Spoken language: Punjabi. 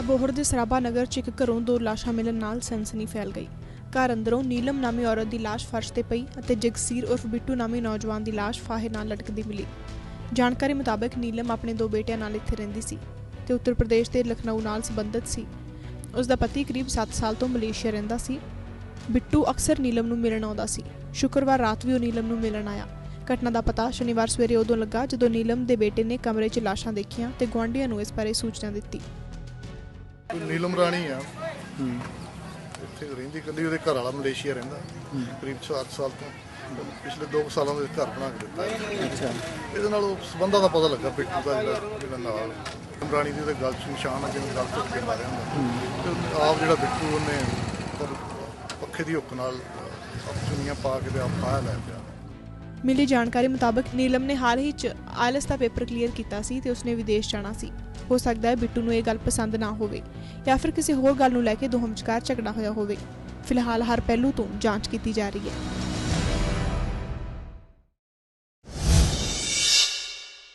ਅਬੋਹਰ ਦੇ ਸਰਾਭਾ ਨਗਰ ਚ ਇੱਕ ਘਰੋਂ ਦੋ ਲਾਸ਼ਾਂ ਮਿਲਣ ਨਾਲ ਸਨਸਨੀ ਫੈਲ ਗਈ। ਘਰ ਅੰਦਰੋਂ ਨੀਲਮ ਨਾਮੀ ਔਰਤ ਦੀ ਲਾਸ਼ ਫਰਸ਼ ਤੇ ਪਈ ਅਤੇ ਜਗਸੀਰ ਉਰਫ ਬਿੱਟੂ ਨਾਮੀ ਨੌਜਵਾਨ ਦੀ ਲਾਸ਼ ਫਾਹੇ ਨਾਲ ਲਟਕਦੀ ਮਿਲੀ। ਜਾਣਕਾਰੀ ਮੁਤਾਬਕ ਨੀਲਮ ਆਪਣੇ ਦੋ ਬੇਟਿਆਂ ਨਾਲ ਇੱਥੇ ਰਹਿੰਦੀ ਸੀ ਤੇ ਉੱਤਰ ਪ੍ਰਦੇਸ਼ ਦੇ ਲਖਨਊ ਨਾਲ ਸੰਬੰਧਿਤ ਸੀ। ਉਸ ਦਾ ਪਤੀ ਕਰੀਬ 7 ਸਾਲ ਤੋਂ ਮਲੇਸ਼ੀਆ ਰਹਿੰਦਾ ਸੀ। ਬਿੱਟੂ ਅਕਸਰ ਨੀਲਮ ਨੂੰ ਮਿਲਣ ਆਉਂਦਾ ਸੀ। ਸ਼ੁੱਕਰਵਾਰ ਰਾਤ ਵੀ ਉਹ ਨੀਲਮ ਨੂੰ ਮਿਲਣ ਆਇਆ। ਘਟਨਾ ਦਾ ਪਤਾ ਸ਼ਨੀਵਾਰ ਸਵੇਰੇ ਉਦੋਂ ਲੱਗਾ ਜਦੋਂ ਨੀਲਮ ਦੇ ਬੇਟੇ ਨੇ ਕਮਰੇ 'ਚ ਲਾਸ਼ਾਂ ਦੇਖੀਆਂ ਤੇ ਗੁਆਂਢੀਆਂ ਨੂੰ ਇਸ ਬਾਰੇ ਸੂਚਨਾ ਦਿੱਤੀ। ਨੀਲਮ ਰਾਣੀ ਆ। ਇੱਥੇ ਰਹਿੰਦੀ ਕੱਲੀ ਉਹਦੇ ਘਰ ਵਾਲਾ ਮਲੇਸ਼ੀਆ ਰਹਿੰਦਾ। ਕਰੀਬ 7 ਸਾਲ ਤੋਂ। ਪਿਛਲੇ 2 ਸਾਲਾਂ ਦੇ ਘਰ ਬਣਾ ਕੇ ਦਿੱਤਾ। ਅੱਛਾ। ਇਹਦੇ ਨਾਲ ਉਹ ਸਬੰਧਾਂ ਦਾ ਪਤਾ ਲੱਗਾ ਬਿੱਟੂ ਦਾ ਜਿਹੜਾ ਜਿਹੜਾ ਨਾਲ ਨੀਲਮ ਰਾਣੀ ਦੀ ਉਹਦੇ ਗਲ 'ਚ ਨਿਸ਼ਾਨ ਆ ਜਿਵੇਂ ਗਲ ਤੋਂ ਕੇ ਮਾਰਿਆ ਹੁੰਦਾ। ਤੇ ਉਹਨੇ ਆਪ ਜਿਹੜਾ ਬਿੱਟੂ ਉਹਨੇ ਪੱਖੇ ਦੀ ਹੁੱਕ ਨਾਲ ਚੁੰਨੀਆਂ ਪਾ ਕੇ ਤੇ ਆਪ ਫਾਹ ਲੈ ਪਿਆ। ਮਿਲੀ ਜਾਣਕਾਰੀ ਮੁਤਾਬਕ ਨੀਲਮ ਨੇ ਹਾਲ ਹੀ 'ਚ ਆਇਲਸ ਦਾ ਪੇਪਰ ਕਲੀਅਰ ਕੀਤਾ ਸੀ ਤੇ ਉਸਨੇ ਵਿਦੇਸ਼ ਜਾਣਾ ਸੀ। ਹੋ ਸਕਦਾ ਹੈ ਬਿੱਟੂ ਨੂੰ ਇਹ ਗੱਲ ਪਸੰਦ ਨਾ ਹੋਵੇ ਜਾਂ ਫਿਰ ਕਿਸੇ ਹੋਰ ਗੱਲ ਨੂੰ ਲੈ ਕੇ ਦੋਹਾਂ ਵਿਚਕਾਰ ਝਗੜਾ ਹੋਇਆ ਹੋਵੇ। ਫਿਲਹਾਲ ਹਰ ਪਹਿਲੂ ਤੋਂ ਜਾਂਚ ਕੀਤੀ ਜਾ ਰਹੀ ਹੈ।